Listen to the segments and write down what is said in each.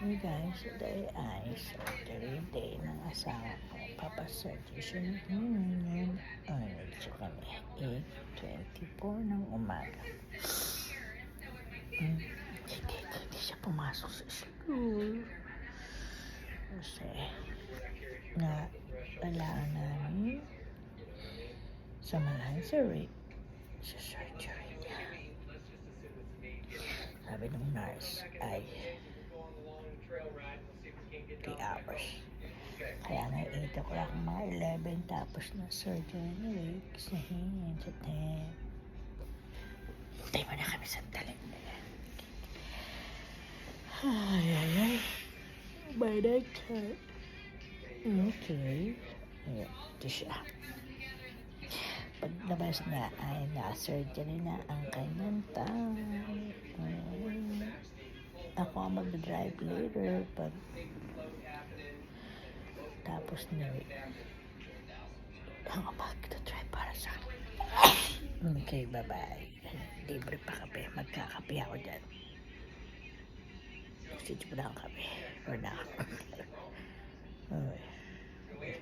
Hey guys, today ay Saturday day ng asawa ko. Papasurgery siya ng ngayon. Ay, nagso kami. 8.24 ng umaga. Hmm. Hindi, hindi siya pumasok sa school. Kasi, na, kailangan namin samahan si Rick sa surgery niya. Sabi ng nurse ay 3 hours. Kaya nga 8 o'clock, mga 11 tapos na surgery ni Rick sa hin, sa 10. Hintay mo na kami sandali na yan. Ay, ay, ay. By that time. Okay. Ayan, ito siya. Paglabas niya ay na-surgery na ang kanyang thigh. Mm. Ako ang mag-drive later pag tapos ni ako mag-drive para sa Okay, bye-bye. Libre pa kape. Magkakape ako dyan. Message mo na ang kape. Or na. Okay.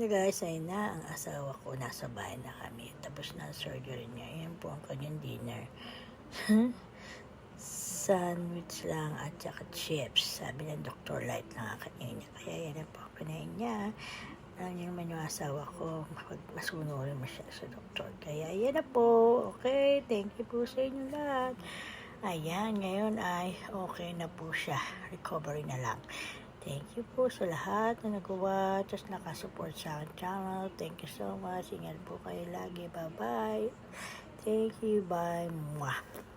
So guys, ayun na ang asawa ko. Nasa bahay na kami. Tapos na ang surgery niya. Yan po ang kanyang dinner. Sandwich lang at saka chips. Sabi ng Dr. Light kanya niya. Kaya yan ang po kinain niya. Alam niyo naman yung asawa ko. Masunurin mo siya sa doktor. Kaya yan na po. Okay, thank you po sa inyo lahat. Ayan, ngayon ay okay na po siya. Recovery na lang. Thank you po sa lahat na nag-watch at nakasupport sa aking channel. Thank you so much. Ingat po kayo lagi. Bye-bye. Thank you. Bye. Mwah.